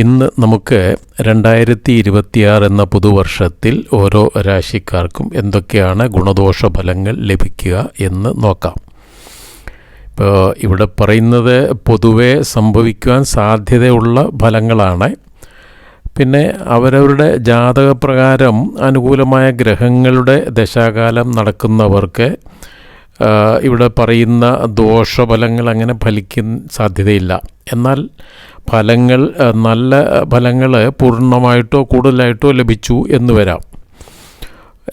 ഇന്ന് നമുക്ക് രണ്ടായിരത്തി ഇരുപത്തിയാറ് എന്ന പുതുവർഷത്തിൽ ഓരോ രാശിക്കാർക്കും എന്തൊക്കെയാണ് ഗുണദോഷ ഫലങ്ങൾ ലഭിക്കുക എന്ന് നോക്കാം. ഇപ്പോൾ ഇവിടെ പറയുന്നത് പൊതുവേ സംഭവിക്കുവാൻ സാധ്യതയുള്ള ഫലങ്ങളാണ്. പിന്നെ അവരവരുടെ ജാതകപ്രകാരം അനുകൂലമായ ഗ്രഹങ്ങളുടെ ദശാകാലം നടക്കുന്നവർക്ക് ഇവിടെ പറയുന്ന ദോഷഫലങ്ങൾ അങ്ങനെ ഫലിക്കാൻ സാധ്യതയില്ല. എന്നാൽ ഫലങ്ങൾ നല്ല ഫലങ്ങൾ പൂർണമായിട്ടോ കൂടുതലായിട്ടോ ലഭിച്ചു എന്ന് വരാം.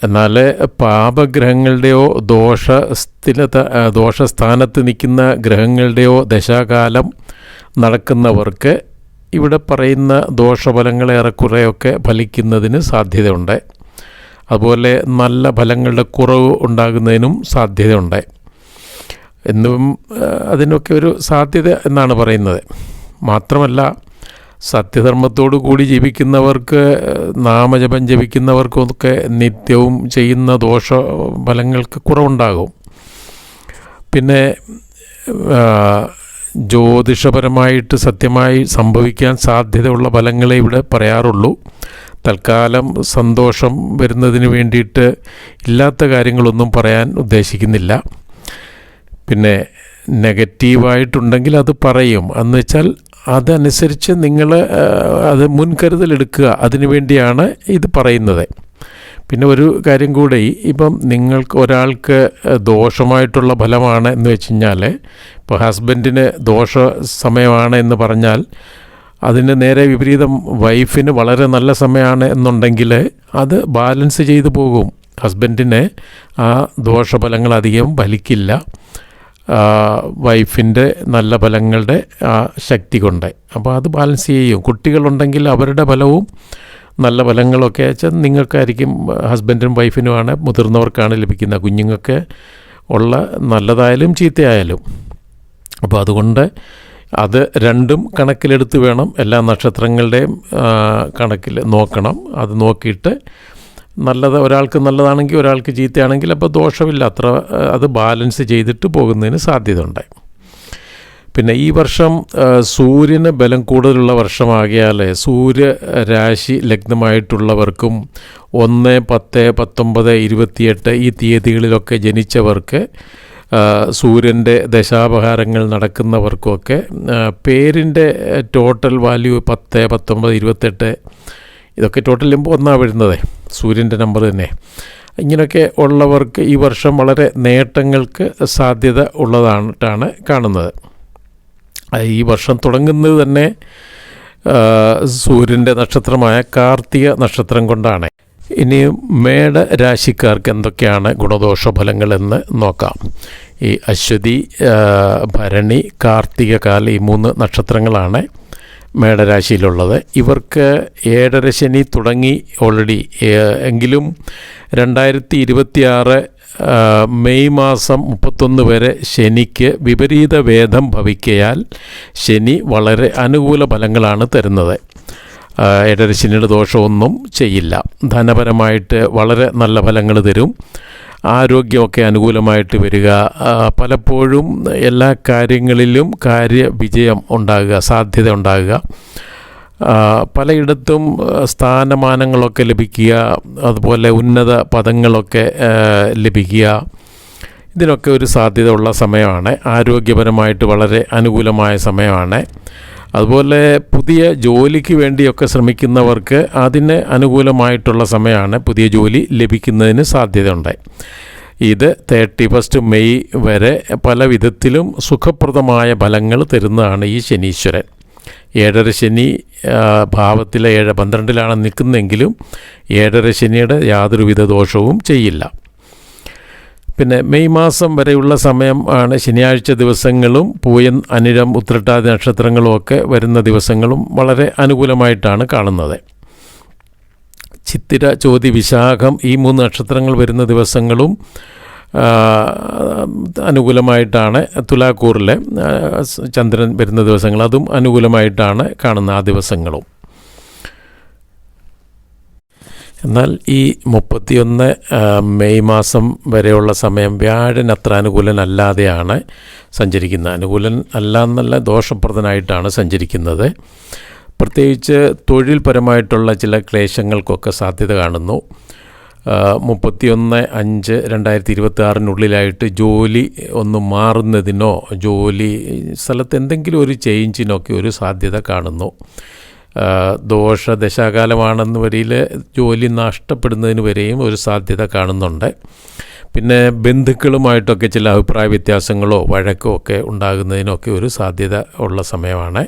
എന്നാൽ പാപഗ്രഹങ്ങളുടെയോ ദോഷസ്ഥിരത സ്ഥിരത ദോഷസ്ഥാനത്ത് നിൽക്കുന്ന ഗ്രഹങ്ങളുടെയോ ദശാകാലം നടക്കുന്നവർക്ക് ഇവിടെ പറയുന്ന ദോഷഫലങ്ങൾ ഏറെക്കുറെയൊക്കെ ഫലിക്കുന്നതിന് സാധ്യതയുണ്ട്. അതുപോലെ നല്ല ഫലങ്ങളുടെ കുറവ് ഉണ്ടാകുന്നതിനും സാധ്യതയുണ്ട്. എന്നും അതിനൊക്കെ ഒരു സാധ്യത എന്നാണ് പറയുന്നത്. മാത്രമല്ല സത്യധർമ്മത്തോടു കൂടി ജീവിക്കുന്നവർക്ക് നാമജപം ജപിക്കുന്നവർക്കൊക്കെ നിത്യവും ചെയ്യുന്ന ദോഷ ഫലങ്ങൾക്ക് കുറവുണ്ടാകും. പിന്നെ ജ്യോതിഷപരമായിട്ട് സത്യമായി സംഭവിക്കാൻ സാധ്യതയുള്ള ഫലങ്ങളെ ഇവിടെ പറയാറുള്ളൂ. തൽക്കാലം സന്തോഷം വരുന്നതിന് വേണ്ടിയിട്ട് ഇല്ലാത്ത കാര്യങ്ങളൊന്നും പറയാൻ ഉദ്ദേശിക്കുന്നില്ല. പിന്നെ നെഗറ്റീവായിട്ടുണ്ടെങ്കിൽ അത് പറയും. എന്ന് വെച്ചാൽ അതനുസരിച്ച് നിങ്ങൾ അത് മുൻകരുതലെടുക്കുക അതിനു വേണ്ടിയാണ് ഇത് പറയുന്നത്. പിന്നെ ഒരു കാര്യം കൂടി ഇപ്പം നിങ്ങൾക്ക് ഒരാൾക്ക് ദോഷമായിട്ടുള്ള ഫലമാണ് എന്ന് വെച്ച് കഴിഞ്ഞാൽ ഇപ്പോൾ ഹസ്ബൻഡിന് ദോഷ സമയമാണ് എന്ന് പറഞ്ഞാൽ അതിന് നേരെ വിപരീതം വൈഫിന് വളരെ നല്ല സമയമാണ് എന്നുണ്ടെങ്കിൽ അത് ബാലൻസ് ചെയ്തു പോകും. ഹസ്ബൻഡിന് ആ ദോഷഫലങ്ങൾ അധികം ഫലിക്കില്ല. വൈഫിന്റെ നല്ല ഫലങ്ങളുടെ ആ ശക്തി കൊണ്ട്. അപ്പോൾ അത് ബാലൻസ് ചെയ്യും. കുട്ടികളുണ്ടെങ്കിൽ അവരുടെ ഫലവും നല്ല ഫലങ്ങളൊക്കെ വെച്ചാൽ നിങ്ങൾക്കായിരിക്കും ഹസ്ബൻഡിനും വൈഫിനുമാണ് മുതിർന്നവർക്കാണ് ലഭിക്കുന്ന കുഞ്ഞുങ്ങൾക്ക് ഉള്ള നല്ലതായാലും ചീത്തയായാലും. അപ്പോൾ അതുകൊണ്ട് അത് രണ്ടും കണക്കിലെടുത്ത് വേണം. എല്ലാ നക്ഷത്രങ്ങളുടെയും കണക്കിൽ നോക്കണം. അത് നോക്കിയിട്ട് നല്ലത് ഒരാൾക്ക് നല്ലതാണെങ്കിൽ ഒരാൾക്ക് ചീത്തയാണെങ്കിൽ അപ്പോൾ ദോഷമില്ല അത്ര അത് ബാലൻസ് ചെയ്തിട്ട് പോകുന്നതിന് സാധ്യതയുണ്ട്. പിന്നെ ഈ വർഷം സൂര്യന് ബലം കൂടുതലുള്ള വർഷമാകിയാൽ സൂര്യ രാശി ലഗ്നമായിട്ടുള്ളവർക്കും ഒന്ന് പത്ത് പത്തൊമ്പത് ഇരുപത്തിയെട്ട് ഈ തീയതികളിലൊക്കെ ജനിച്ചവർക്ക് സൂര്യന്റെ ദശാപഹാരങ്ങൾ നടക്കുന്നവർക്കുമൊക്കെ പേരിന്റെ ടോട്ടൽ വാല്യൂ പത്ത് പത്തൊമ്പത് ഇരുപത്തെട്ട് ഇതൊക്കെ ടോട്ടൽ ചെയ്യുമ്പോൾ ഒന്നാണ് വരുന്നത്. സൂര്യന്റെ നമ്പർ തന്നെ. ഇങ്ങനെയൊക്കെ ഉള്ളവർക്ക് ഈ വർഷം വളരെ നേട്ടങ്ങൾക്ക് സാധ്യത ഉള്ളതായിട്ടാണ് കാണുന്നത്. ഈ വർഷം തുടങ്ങുന്നത് തന്നെ സൂര്യന്റെ നക്ഷത്രമായ കാർത്തിക നക്ഷത്രം കൊണ്ടാണ്. ഇനി മേട രാശിക്കാർക്ക് എന്തൊക്കെയാണ് ഗുണദോഷ ഫലങ്ങളെന്ന് നോക്കാം. ഈ അശ്വതി ഭരണി കാർത്തിക കാല ഈ മൂന്ന് നക്ഷത്രങ്ങളാണ്. മേടരാശിയിലുള്ളത്. ഇവർക്ക് ഏഴര ശനി തുടങ്ങി ഓൾറെഡി എങ്കിലും രണ്ടായിരത്തി ഇരുപത്തിയാറ് മെയ് മാസം മുപ്പത്തൊന്ന് വരെ ശനിക്ക് വിപരീത വേദം ഭവിക്കയാൽ ശനി വളരെ അനുകൂല ഫലങ്ങളാണ് തരുന്നത്. ആ, ഏഴര ശനിയുടെ ദോഷമൊന്നും ചെയ്യില്ല. ധനപരമായിട്ട് വളരെ നല്ല ഫലങ്ങൾ തരും. ആരോഗ്യമൊക്കെ അനുകൂലമായിട്ട് വരിക പലപ്പോഴും എല്ലാ കാര്യങ്ങളിലും കാര്യ വിജയം ഉണ്ടാകുക സാധ്യത ഉണ്ടാകുക. പലയിടത്തും സ്ഥാനമാനങ്ങളൊക്കെ ലഭിക്കുക അതുപോലെ ഉന്നത പദങ്ങളൊക്കെ ലഭിക്കുക. ഇതിനൊക്കെ ഒരു സാധ്യത ഉള്ള സമയമാണ്. ആരോഗ്യപരമായിട്ട് വളരെ അനുകൂലമായ സമയമാണ്. അതുപോലെ പുതിയ ജോലിക്ക് വേണ്ടിയൊക്കെ ശ്രമിക്കുന്നവർക്ക് അതിന് അനുകൂലമായിട്ടുള്ള സമയമാണ് പുതിയ ജോലി ലഭിക്കുന്നതിന് സാധ്യതയുണ്ട് ഇത് തേർട്ടി ഫസ്റ്റ് മെയ് വരെ പല വിധത്തിലും സുഖപ്രദമായ ഫലങ്ങൾ തരുന്നതാണ് ഈ ശനീശ്വരൻ. ഏഴര ശനി ഭാവത്തിലെ ഏഴ് പന്ത്രണ്ടിലാണ് നിൽക്കുന്നതെങ്കിലും ഏഴര ശനിയുടെ യാതൊരുവിധ ദോഷവും ചെയ്യില്ല. പിന്നെ മെയ് മാസം വരെയുള്ള സമയം ആണ് ശനിയാഴ്ച ദിവസങ്ങളും പൂയൻ അനിരം ഉത്രട്ടാതി നക്ഷത്രങ്ങളും ഒക്കെ വരുന്ന ദിവസങ്ങളും വളരെ അനുകൂലമായിട്ടാണ് കാണുന്നത്. ചിത്തിര ചോതി വിശാഖം ഈ മൂന്ന് നക്ഷത്രങ്ങൾ വരുന്ന ദിവസങ്ങളും അനുകൂലമായിട്ടാണ് തുലാക്കൂറിലെ ചന്ദ്രൻ വരുന്ന ദിവസങ്ങൾ. അതും അനുകൂലമായിട്ടാണ് കാണുന്ന ആ ദിവസങ്ങളും. എന്നാൽ ഈ മുപ്പത്തിയൊന്ന് മെയ് മാസം വരെയുള്ള സമയം വ്യാഴൻ അത്ര അനുകൂലനല്ലാതെയാണ് സഞ്ചരിക്കുന്നത്. അനുകൂലൻ അല്ല എന്നല്ല ദോഷപ്രദനായിട്ടാണ് സഞ്ചരിക്കുന്നത്. പ്രത്യേകിച്ച് തൊഴിൽപരമായിട്ടുള്ള ചില ക്ലേശങ്ങൾക്കൊക്കെ സാധ്യത കാണുന്നു. മുപ്പത്തിയൊന്ന് അഞ്ച് രണ്ടായിരത്തി ഇരുപത്തി ആറിനുള്ളിലായിട്ട് ജോലി ഒന്ന് മാറുന്നതിനോ ജോലി സ്ഥലത്ത് എന്തെങ്കിലും ഒരു ചേഞ്ചിനൊക്കെ ഒരു സാധ്യത കാണുന്നു. ദോഷ ദശാകാലമാണെന്ന് വരിയിൽ ജോലി നഷ്ടപ്പെടുന്നതിന് വരെയും ഒരു സാധ്യത കാണുന്നുണ്ട്. പിന്നെ ബന്ധുക്കളുമായിട്ടൊക്കെ ചില അഭിപ്രായ വ്യത്യാസങ്ങളോ വഴക്കോ ഒക്കെ ഉണ്ടാകുന്നതിനൊക്കെ ഒരു സാധ്യത ഉള്ള സമയമാണ്.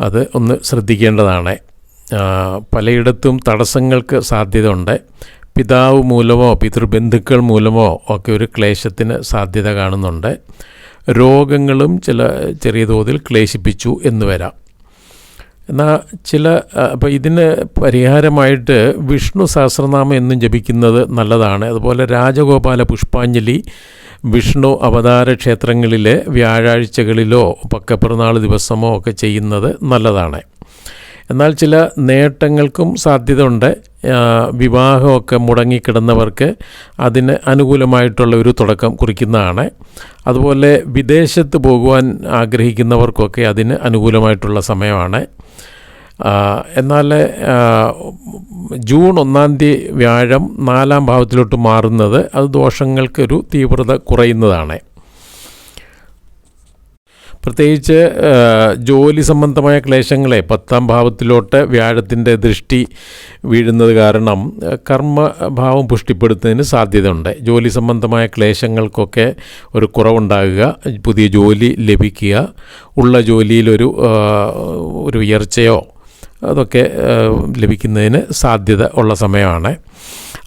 അത് ഒന്ന് ശ്രദ്ധിക്കേണ്ടതാണ്. പലയിടത്തും തടസ്സങ്ങൾക്ക് സാധ്യത ഉണ്ട് പിതാവ് മൂലമോ പിതൃബന്ധുക്കൾ മൂലമോ ഒക്കെ ഒരു ക്ലേശത്തിന് സാധ്യത കാണുന്നുണ്ട്. രോഗങ്ങളും ചില ചെറിയ തോതിൽ ക്ലേശിപ്പിച്ചു എന്ന് വരാം. എന്നാൽ ചില അപ്പോൾ ഇതിന് പരിഹാരമായിട്ട് വിഷ്ണു സഹസ്രനാമം എന്നും ജപിക്കുന്നത് നല്ലതാണ്. അതുപോലെ രാജഗോപാല പുഷ്പാഞ്ജലി വിഷ്ണു അവതാര ക്ഷേത്രങ്ങളിലെ വ്യാഴാഴ്ചകളിലോ പക്കപ്പിറന്നാൾ ദിവസമോ ഒക്കെ ചെയ്യുന്നത് നല്ലതാണ്. എന്നാൽ ചില നേട്ടങ്ങൾക്കും സാധ്യതയുണ്ട്. വിവാഹമൊക്കെ മുടങ്ങിക്കിടന്നവർക്ക് അതിന് അനുകൂലമായിട്ടുള്ള ഒരു തുടക്കം കുറിക്കുന്നതാണ്. അതുപോലെ വിദേശത്ത് പോകുവാൻ ആഗ്രഹിക്കുന്നവർക്കൊക്കെ അതിന് അനുകൂലമായിട്ടുള്ള സമയമാണ്. എന്നാൽ ജൂൺ ഒന്നാം തീയതി വ്യാഴം നാലാം ഭാവത്തിലോട്ട് മാറുന്നത് അത് ദോഷങ്ങൾക്കൊരു തീവ്രത കുറയുന്നതാണ്. പ്രത്യേകിച്ച് ജോലി സംബന്ധമായ ക്ലേശങ്ങളെ പത്താം ഭാവത്തിലോട്ട് വ്യാഴത്തിന്റെ ദൃഷ്ടി വീഴുന്നത് കാരണം കർമ്മഭാവം പുഷ്ടിപ്പെടുത്തുന്നതിന് സാധ്യതയുണ്ട്. ജോലി സംബന്ധമായ ക്ലേശങ്ങൾക്കൊക്കെ ഒരു കുറവുണ്ടാകുക പുതിയ ജോലി ലഭിക്കുക ഉള്ള ജോലിയിലൊരു ഒരു ഉയർച്ചയോ അതൊക്കെ ലഭിക്കുന്നതിന് സാധ്യത ഉള്ള സമയമാണ്.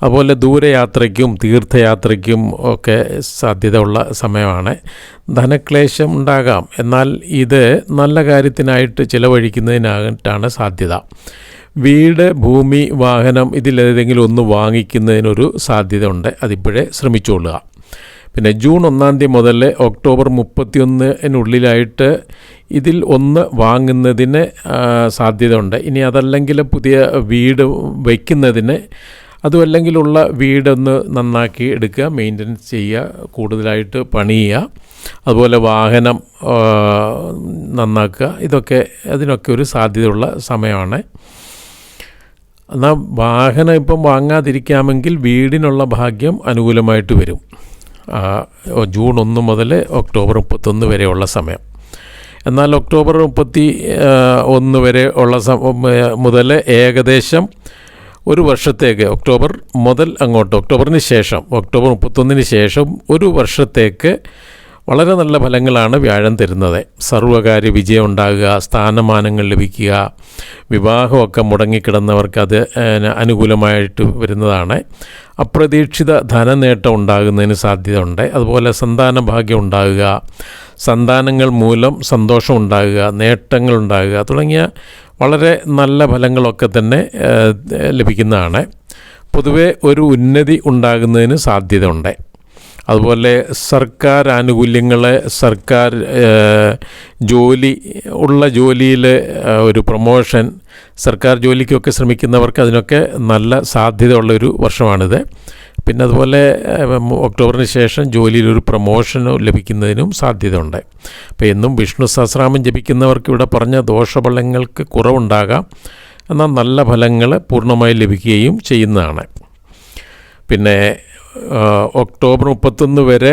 അതുപോലെ ദൂരയാത്രയ്ക്കും തീർത്ഥയാത്രയ്ക്കും ഒക്കെ സാധ്യത ഉള്ള സമയമാണ്. ധനക്ലേശം ഉണ്ടാകാം. എന്നാൽ ഇത് നല്ല കാര്യത്തിനായിട്ട് ചിലവഴിക്കുന്നതിനായിട്ടാണ് സാധ്യത. വീട് ഭൂമി വാഹനം ഇതിലേതെങ്കിലും ഒന്ന് വാങ്ങിക്കുന്നതിനൊരു സാധ്യത ഉണ്ട് അതിപ്പോഴേ ശ്രമിച്ചുകൊള്ളുക പിന്നെ ജൂൺ ഒന്നാം തീയതി മുതൽ ഒക്ടോബർ മുപ്പത്തിയൊന്നിനുള്ളിലായിട്ട് ഇതിൽ ഒന്ന് വാങ്ങുന്നതിന് സാധ്യത ഉണ്ട് ഇനി അതല്ലെങ്കിൽ പുതിയ വീട് വയ്ക്കുന്നതിന് അതുമല്ലെങ്കിലുള്ള വീടൊന്ന് നന്നാക്കി എടുക്കുക മെയിന്റനൻസ് ചെയ്യുക കൂടുതലായിട്ട് പണിയുക അതുപോലെ വാഹനം നന്നാക്കുക. ഇതൊക്കെ അതിനൊക്കെ ഒരു സാധ്യതയുള്ള സമയമാണ്. എന്നാൽ വാഹനം ഇപ്പം വാങ്ങാതിരിക്കാമെങ്കിൽ വീടിനുള്ള ഭാഗ്യം അനുകൂലമായിട്ട് വരും. ജൂൺ ഒന്ന് മുതൽ ഒക്ടോബർ മുപ്പത്തൊന്ന് വരെയുള്ള സമയം. എന്നാൽ ഒക്ടോബർ മുപ്പത്തി ഒന്ന് വരെ ഉള്ള മുതൽ ഏകദേശം ഒരു വർഷത്തേക്ക് ഒക്ടോബർ മുതൽ അങ്ങോട്ട് ഒക്ടോബറിന് ശേഷം ഒക്ടോബർ മുപ്പത്തൊന്നിന് ശേഷം ഒരു വർഷത്തേക്ക് വളരെ നല്ല ഫലങ്ങളാണ് വ്യാഴം തരുന്നത്. സർവകാര്യ വിജയം ഉണ്ടാകുക സ്ഥാനമാനങ്ങൾ ലഭിക്കുക വിവാഹമൊക്കെ മുടങ്ങിക്കിടന്നവർക്ക് അത് അനുകൂലമായിട്ട് വരുന്നതാണ്. അപ്രതീക്ഷിത ധനനേട്ടം ഉണ്ടാകുന്നതിന് സാധ്യത ഉണ്ട് അതുപോലെ സന്താന ഭാഗ്യം ഉണ്ടാകുക സന്താനങ്ങൾ മൂലം സന്തോഷം ഉണ്ടാകുക നേട്ടങ്ങൾ ഉണ്ടാകുക തുടങ്ങിയ വളരെ നല്ല ഫലങ്ങളൊക്കെ തന്നെ ലഭിക്കുന്നതാണ്. പൊതുവെ ഒരു ഉന്നതി ഉണ്ടാകുന്നതിന് സാധ്യത ഉണ്ട് അതുപോലെ സർക്കാർ ആനുകൂല്യങ്ങൾ സർക്കാർ ജോലി ഉള്ള ജോലിയിൽ ഒരു പ്രൊമോഷൻ സർക്കാർ ജോലിക്കൊക്കെ ശ്രമിക്കുന്നവർക്ക് അതിനൊക്കെ നല്ല സാധ്യതയുള്ളൊരു വർഷമാണിത്. പിന്നെ അതുപോലെ ഒക്ടോബറിന് ശേഷം ജോലിയിൽ ഒരു പ്രൊമോഷനോ ലഭിക്കുന്നതിനും സാധ്യതയുണ്ട്. അപ്പോൾ എന്നും വിഷ്ണു സഹസ്രാമം ജപിക്കുന്നവർക്ക് ഇവിടെ പറഞ്ഞ ദോഷഫലങ്ങൾക്ക് കുറവുണ്ടാകാം. എന്നാൽ നല്ല ഫലങ്ങൾ പൂർണമായി ലഭിക്കുകയും ചെയ്യുന്നതാണ്. പിന്നെ ഒക്ടോബർ മുപ്പത്തൊന്ന് വരെ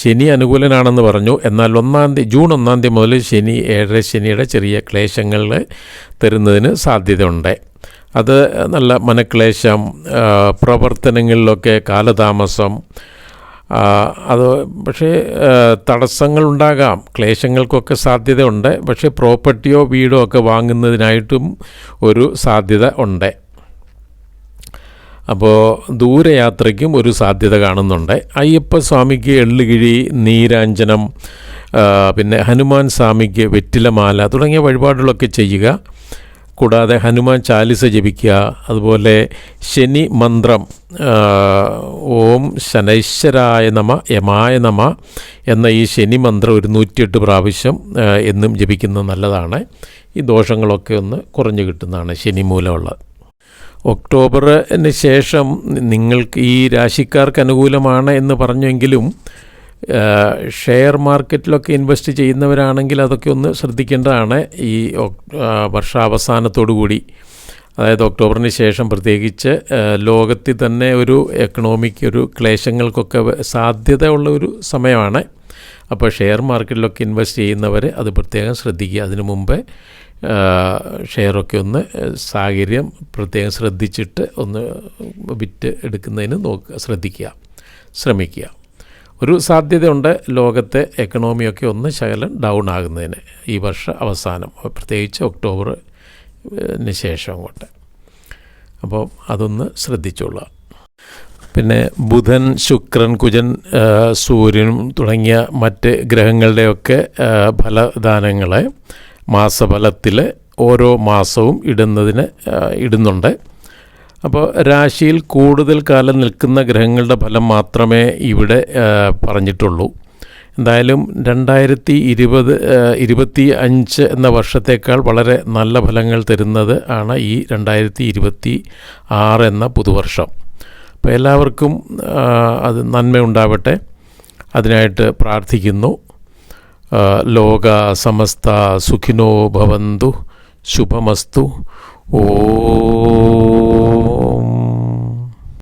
ശനി അനുകൂലനാണെന്ന് പറഞ്ഞു. എന്നാൽ ഒന്നാം തീയതി ജൂൺ ഒന്നാം തീയതി മുതൽ ശനി ഏഴര ശനിയുടെ ചെറിയ ക്ലേശങ്ങൾ തരുന്നതിന് സാധ്യതയുണ്ട്. അത് നല്ല മനക്ലേശം പ്രവർത്തനങ്ങളിലൊക്കെ കാലതാമസം അത് പക്ഷേ തടസ്സങ്ങളുണ്ടാകാം. ക്ലേശങ്ങൾക്കൊക്കെ സാധ്യതയുണ്ട്. പക്ഷേ പ്രോപ്പർട്ടിയോ വീടോ ഒക്കെ വാങ്ങുന്നതിനായിട്ടും ഒരു സാധ്യത ഉണ്ട്. അപ്പോൾ ദൂരയാത്രയ്ക്കും ഒരു സാധ്യത കാണുന്നുണ്ട്. അയ്യപ്പ സ്വാമിക്ക് എള്ളുകിഴി നീരാഞ്ജനം പിന്നെ ഹനുമാൻ സ്വാമിക്ക് വെറ്റിലമാല തുടങ്ങിയ വഴിപാടുകളൊക്കെ ചെയ്യുക. കൂടാതെ ഹനുമാൻ ചാലിസ ജപിക്കുക. അതുപോലെ ശനി മന്ത്രം ഓം ശനൈശ്വരായ നമ യമായ നമ എന്ന ഈ ശനി മന്ത്രം ഒരു നൂറ്റിയെട്ട് പ്രാവശ്യം എന്നും ജപിക്കുന്നത് നല്ലതാണ്. ഈ ദോഷങ്ങളൊക്കെ ഒന്ന് കുറഞ്ഞു കിട്ടുന്നതാണ് ശനി മൂലമുള്ളത്. ഒക്ടോബറിന് ശേഷം നിങ്ങൾക്ക് ഈ രാശിക്കാർക്ക് അനുകൂലമാണ് എന്ന് പറഞ്ഞെങ്കിലും ഷെയർ മാർക്കറ്റിലൊക്കെ ഇൻവെസ്റ്റ് ചെയ്യുന്നവരാണെങ്കിൽ അതൊക്കെ ഒന്ന് ശ്രദ്ധിക്കേണ്ടതാണ് ഈ വർഷാവസാനത്തോടു കൂടി അതായത് ഒക്ടോബറിന് ശേഷം പ്രത്യേകിച്ച് ലോകത്തിൽ തന്നെ ഒരു എക്കണോമിക് ഒരു ക്ലേശങ്ങൾക്കൊക്കെ സാധ്യത ഉള്ള ഒരു സമയമാണ്. അപ്പോൾ ഷെയർ മാർക്കറ്റിലൊക്കെ ഇൻവെസ്റ്റ് ചെയ്യുന്നവർ അത് പ്രത്യേകം ശ്രദ്ധിക്കുക. അതിനു മുമ്പേ ഷെയറൊക്കെ ഒന്ന് സാഹചര്യം പ്രത്യേകം ശ്രദ്ധിച്ചിട്ട് ഒന്ന് വിറ്റ് എടുക്കുന്നതിന് നോക്കുക ശ്രദ്ധിക്കുക ശ്രമിക്കുക. ഒരു സാധ്യതയുണ്ട് ലോകത്തെ എക്കണോമിയൊക്കെ ഒന്ന് ശകലം ഡൗൺ ആകുന്നതിന്. ഈ വർഷ അവസാനം പ്രത്യേകിച്ച് ഒക്ടോബറിന് ശേഷം അങ്ങോട്ട്. അപ്പോൾ അതൊന്ന് ശ്രദ്ധിച്ചോളുക. പിന്നെ ബുധൻ ശുക്രൻ കുജൻ സൂര്യനും തുടങ്ങിയ മറ്റ് ഗ്രഹങ്ങളുടെയൊക്കെ ഫലദാനങ്ങളെ മാസഫലത്തിൽ ഓരോ മാസവും ഇടുന്നതിന് ഇടുന്നുണ്ട്. അപ്പോൾ രാശിയിൽ കൂടുതൽ കാലം നിൽക്കുന്ന ഗ്രഹങ്ങളുടെ ഫലം മാത്രമേ ഇവിടെ പറഞ്ഞിട്ടുള്ളൂ. എന്തായാലും രണ്ടായിരത്തി ഇരുപത് ഇരുപത്തി അഞ്ച് എന്ന വർഷത്തേക്കാൾ വളരെ നല്ല ഫലങ്ങൾ തരുന്നത് ആണ് ഈ രണ്ടായിരത്തി ഇരുപത്തി ആറ് എന്ന പുതുവർഷം. അപ്പോൾ എല്ലാവർക്കും അത് നന്മയുണ്ടാവട്ടെ. അതിനായിട്ട് പ്രാർത്ഥിക്കുന്നു. ലോക സമസ്ത സുഖിനോ ഭവന്തു ശുഭമസ്തു. ഓ